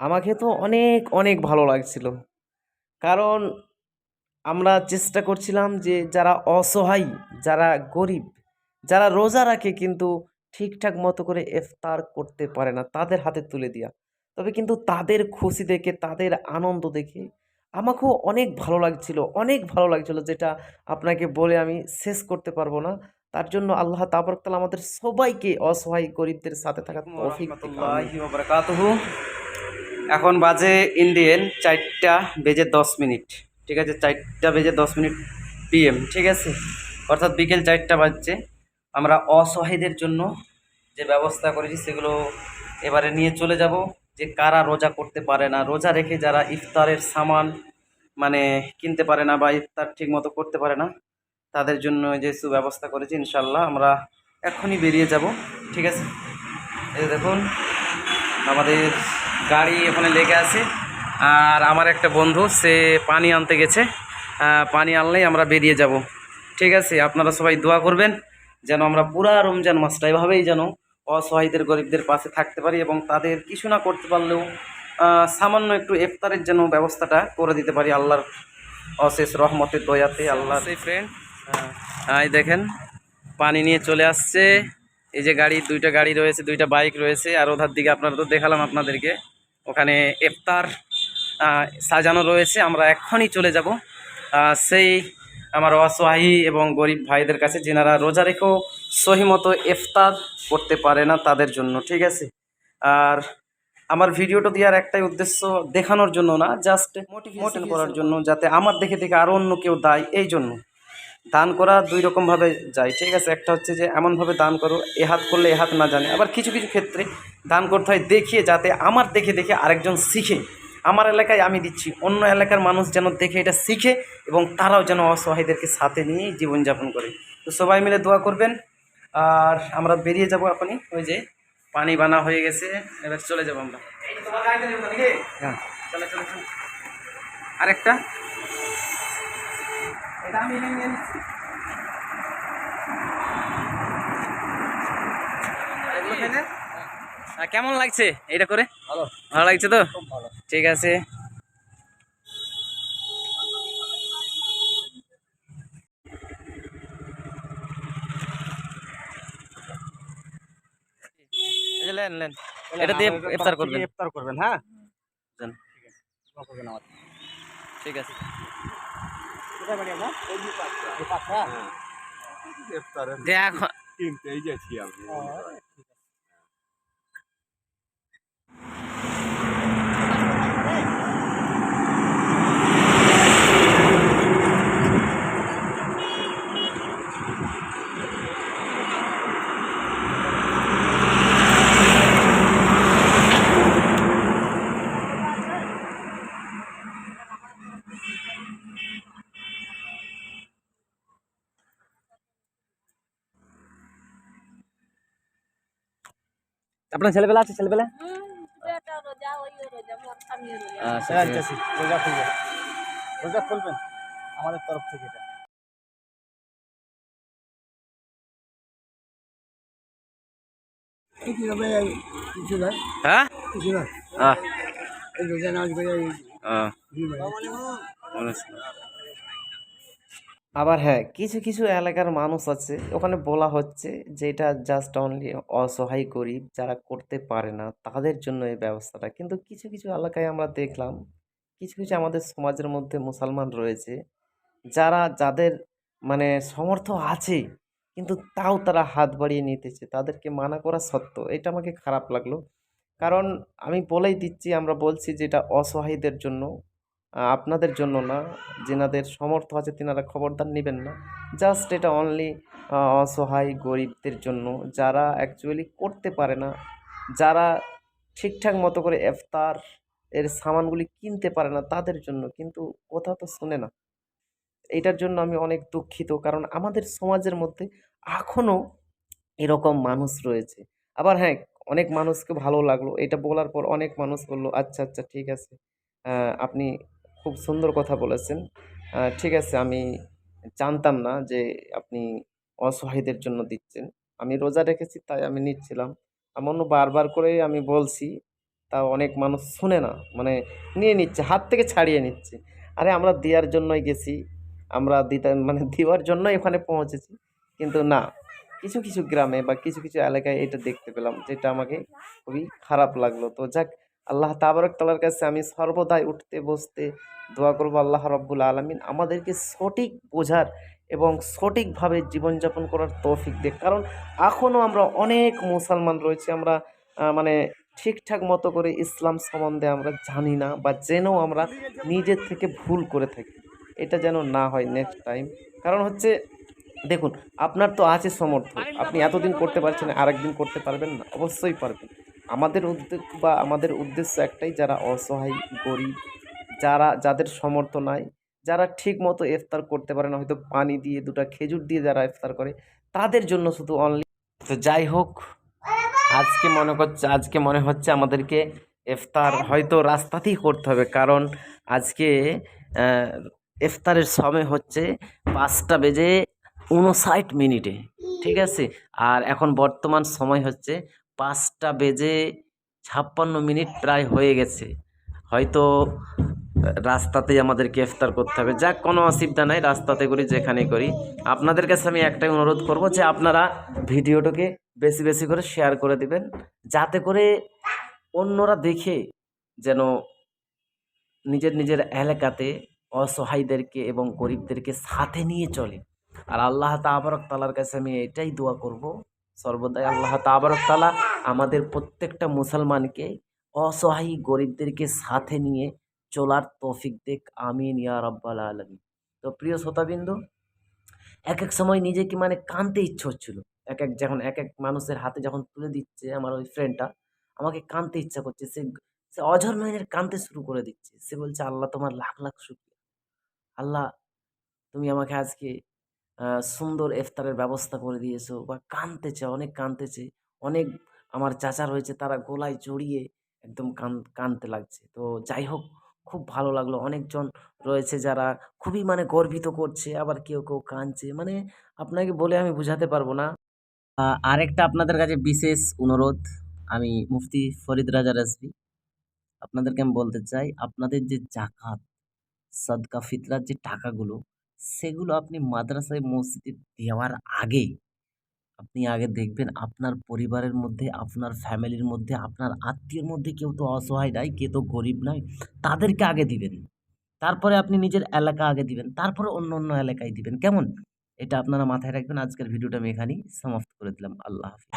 আমাকে তো অনেক অনেক ভালো লাগছিল। কারণ আমরা চেষ্টা করছিলাম যে যারা অসহায় যারা গরিব যারা রোজা রাখে কিন্তু ঠিকঠাক মতো করে ইফতার করতে পারে না তাদের হাতে তুলে দেওয়া তবে কিন্তু তাদের খুশি দেখে তাদের আনন্দ দেখে আমাকেও অনেক ভালো লাগছিল অনেক ভালো লাগছিল যেটা আপনাকে বলে আমি শেষ করতে পারব না। তার জন্য আল্লাহ তাবরকাল আমাদের সবাইকে অসহায় গরিবদের সাথে থাকা তৌফিক। এখন বাজে ইন্ডিয়ান চারটা বেজে দশ মিনিট। ঠিক আছে, চারটা বেজে দশ মিনিট পিএম ঠিক আছে? অর্থাৎ বিকেল চারটা বাজছে। আমরা অসহায়দের জন্য যে ব্যবস্থা করেছি, সেগুলো এবারে নিয়ে চলে যাব। যে কারা রোজা করতে পারে না, রোজা রেখে যারা ইফতারের সামান মানে কিনতে পারে না বা ইফতার ঠিক মতো করতে পারে না, তাদের জন্য যে সুব্যবস্থা করেছি ইনশাল্লাহ আমরা এক্ষুনি বেরিয়ে যাব। ঠিক আছে? দেখুন, আমাদের গাড়ি ওখানে লেগে আছে। আর আমার একটা বন্ধু সে পানি আনতে গেছে। পানি আনলেই আমরা বেরিয়ে যাব। ঠিক আছে আপনারা সবাই দোয়া করবেন যেন আমরা পুরা রমজান মাসটা এভাবেই যেন অসহায়দের গরিবদের পাশে থাকতে পারি এবং তাদের কিছু না করতে পারলেও সামান্য একটু ইফতারের যেন ব্যবস্থাটা করে দিতে পারি আল্লাহর অশেষ রহমতের দয়াতে আল্লাহ সেই ফ্রেন্ড এই দেখেন পানি নিয়ে চলে আসছে। এই যে গাড়ি দুইটা গাড়ি রয়েছে দুইটা বাইক রয়েছে। আর ওধার দিকে আপনারা তো দেখালাম আপনাদেরকে। ওখানে ইফতার আহ, সাজানো রয়েছে। আমরা এখনই চলে যাব। সেই আমার অসহায়ী এবং গরিব ভাইদের কাছে যেনারা রোজা রেখেও সহি মতো ইফতার করতে পারে না তাদের জন্য ঠিক আছে? আর আমার ভিডিওটা দেওয়ার একটাই উদ্দেশ্য দেখানোর জন্য না জাস্ট মোটিভেশন করার জন্য যাতে আমার দেখে দেখে আরও অন্য কেউ দেয় এই জন্য। দান করা দুই রকমভাবে যায়। ঠিক আছে একটা হচ্ছে যে এমনভাবে দান করো এ হাত করলে এ হাত না জানে। আবার কিছু কিছু ক্ষেত্রে দান করতে হয় দেখিয়ে যাতে আমার দেখে দেখে আরেকজন শিখে। আমার এলাকায় আমি দিচ্ছি অন্য এলাকার মানুষ যেন দেখে এটা শিখে এবং তারাও যেন অসহায়দেরকে সাথে নিয়ে জীবনযাপন করে। তো সবাই মিলে দোয়া করবেন। আর আমরা বেরিয়ে যাব এখনই। ওই যে পানি বানা হয়ে গেছে এবার চলে যাব আমরা। হ্যাঁ। চলো চলো চলো। আরেকটা। এটা আমি এনে নিয়ে নিচ্ছি। কেমন লাগছে এটা করে? ভালো। ভালো লাগছে তো? ঠিক আছে। এই যে নেন, নেন। এটা দিয়ে ইফতার করবেন। ইফতার করবেন হ্যাঁ? যান। দোয়া ঠিক আছে। দেখ। কিনতেই গেছি আমি। আপনার ছেলেবেলা আছে ছেলেবেলা? রোজা আচ্ছা হ্যাঁ। আছে। চাচি রোজা খুলবেন রোজা খুলবেন আমাদের তরফ থেকে এটা। না? হ্যাঁ কিছু না আহ, এই রোজা নামাজ করে আহ, আবার হ্যাঁ কিছু কিছু এলাকার মানুষ আছে, ওখানে বলা হচ্ছে যে এটা জাস্ট অনলি অসহায় গরিব যারা করতে পারে না, তাদের জন্য এই ব্যবস্থাটা। কিন্তু কিছু কিছু এলাকায় আমরা দেখলাম, কিছু কিছু আমাদের সমাজের মধ্যে মুসলমান রয়েছে, যারা যাদের মানে সমর্থ আছে, কিন্তু তাও তারা হাত বাড়িয়ে নিতেছে, তাদেরকে মানা করা সত্ত্বেও। এটা আমাকে খারাপ লাগল। কারণ আমি বলেই দিচ্ছি, আমরা বলছি যে এটা অসহায়দের জন্য আপনাদের জন্য না, যেনাদের সমর্থ আছে তেনারা খবরদার নেবেন না। জাস্ট এটা অনলি অসহায় গরিবদের জন্য, যারা অ্যাকচুয়ালি করতে পারে না, যারা ঠিকঠাক মতো করে এফতার এর সামানগুলি কিনতে পারে না, তাদের জন্য। কিন্তু কথা তো শোনে না। এটার জন্য আমি অনেক দুঃখিত, কারণ আমাদের সমাজের মধ্যে এখনও এরকম মানুষ রয়েছে। আবার হ্যাঁ অনেক মানুষকে ভালো লাগল, এটা বলার পর অনেক মানুষ বলল আচ্ছা আচ্ছা ঠিক আছে। আপনি খুব সুন্দর কথা বলেছেন। ঠিক আছে, আমি জানতাম না যে আপনি অসহায়দের জন্য দিচ্ছেন। আমি রোজা রেখেছি, তাই আমি নিচ্ছিলাম। এমন বারবার করেই আমি বলছি তা অনেক মানুষ শুনে না মানে নিয়ে নিচ্ছে, হাত থেকে ছাড়িয়ে নিচ্ছে। আরে, আমরা দেওয়ার জন্যই গেছি, আমরা দিতে মানে দেওয়ার জন্যই ওখানে পৌঁছেছি। কিন্তু না, কিছু কিছু গ্রামে বা কিছু কিছু এলাকায় এটা দেখতে পেলাম, যেটা আমাকে খুবই খারাপ লাগল। তো যাক আল্লাহ তাবারক তালার কাছে আমি সর্বদাই উঠতে, বসতে দোয়া করব আল্লাহ রব্বুল আলমিন আমাদেরকে সঠিক বোঝার এবং সঠিকভাবে জীবনযাপন করার তৌফিক দেখ কারণ এখনও আমরা অনেক মুসলমান রয়েছে, আমরা মানে ঠিকঠাক মতো করে ইসলাম সম্বন্ধে আমরা জানি না বা জেনেও আমরা নিজের থেকে ভুল করে থাকি। এটা যেন না হয় নেক্সট টাইম কারণ হচ্ছে, দেখুন, আপনার তো আছে সমর্থন। আপনি এতদিন করতে পারছেন, আরেকদিন করতে পারবেন না, অবশ্যই পারবেন। আমাদের উদ্যোগ বা আমাদের উদ্দেশ্য একটাই যারা অসহায়, গরিব, যারা, যাদের সমর্থ নাই, যারা ঠিক মতো ইফতার করতে পারে না, হয়তো পানি দিয়ে দুটো খেজুর দিয়ে যারা ইফতার করে, তাদের জন্য শুধু অনলি তো যাই হোক, আজকে মনে করছে আজকে মনে হচ্ছে আমাদেরকে ইফতার হয়তো রাস্তাতেই করতে হবে। কারণ আজকে ইফতারের সময় হচ্ছে পাঁচটা বেজে উনষাট মিনিটে, ঠিক আছে? আর এখন বর্তমান সময় হচ্ছে পাঁচটা বেজে ছাপ্পান্ন মিনিট প্রায় হয়ে গেছে। হয়তো রাস্তাতেই আমাদেরকে ইফতার করতে হবে। যাক, কোনো অসুবিধা নাই, রাস্তাতে করি যেখানে করি। আপনাদের কাছে আমি একটাই অনুরোধ করব যে আপনারা ভিডিওটাকে বেশি বেশি করে শেয়ার করে দিবেন, যাতে করে অন্যরা দেখে যেন নিজের নিজের এলাকাতে অসহায়দেরকে এবং গরিবদেরকে সাথে নিয়ে চলে। আর আল্লাহ তাবারক তালার কাছে আমি এটাই দোয়া করব সর্বদাই আল্লাহ তাবারক তালা আমাদের প্রত্যেকটা মুসলমানকে অসহায়ী গরিবদেরকে সাথে নিয়ে চলার তৌফিক দেখ আমিন ইয়া রব্বাল আলমী তো প্রিয় শ্রোতাবিন্দু এক এক সময় নিজেকে মানে কানতে ইচ্ছে হচ্ছিল। এক এক যখন এক এক মানুষের হাতে যখন তুলে দিচ্ছে আমার ওই ফ্রেন্ডটা আমাকে কানতে ইচ্ছা করছে। সে সে অঝর নয়নের কানতে শুরু করে দিচ্ছে। সে বলছে, আল্লাহ তোমার লাখ লাখ শুক্রিয়া। আল্লাহ তুমি আমাকে আজকে সুন্দর ইফতারের ব্যবস্থা করে দিয়েছ বা কানতেছে, অনেক কানতেছে। অনেক আমার চাচা রয়েছে, তারা গলায় জড়িয়ে একদম কান, কানতে লাগছে। তো যাই হোক, খুব ভালো লাগল। অনেকজন রয়েছে যারা খুবই মানে গর্বিত করছে, আবার কেউ কেউ কাঁদছে মানে আপনাকে বলে আমি বুঝাতে পারব না। আরেকটা আপনাদের কাছে বিশেষ অনুরোধ, আমি মুফতি ফরিদ রাজা রাজবি আপনাদেরকে আমি বলতে চাই, আপনাদের যে জাকাত, সদকা ফিতরার যে টাকাগুলো সেগুলো আপনি মাদ্রাসায় মসজিদে দেওয়ার আগে আপনি আগে দেখবেন আপনার পরিবারের মধ্যে, আপনার ফ্যামিলির মধ্যে, আপনার আত্মীয়র মধ্যে কেউ তো অসহায় নাই, কেউ তো গরিব নয় তাদেরকে আগে দিবেন। তারপরে আপনি নিজের এলাকা আগে দিবেন, তারপরে অন্য অন্য এলাকায় দিবেন। কেমন? এটা আপনারা মাথায় রাখবেন। আজকের ভিডিওটা আমি এখানেই সমাপ্ত করে দিলাম। আল্লাহ হাফিজ।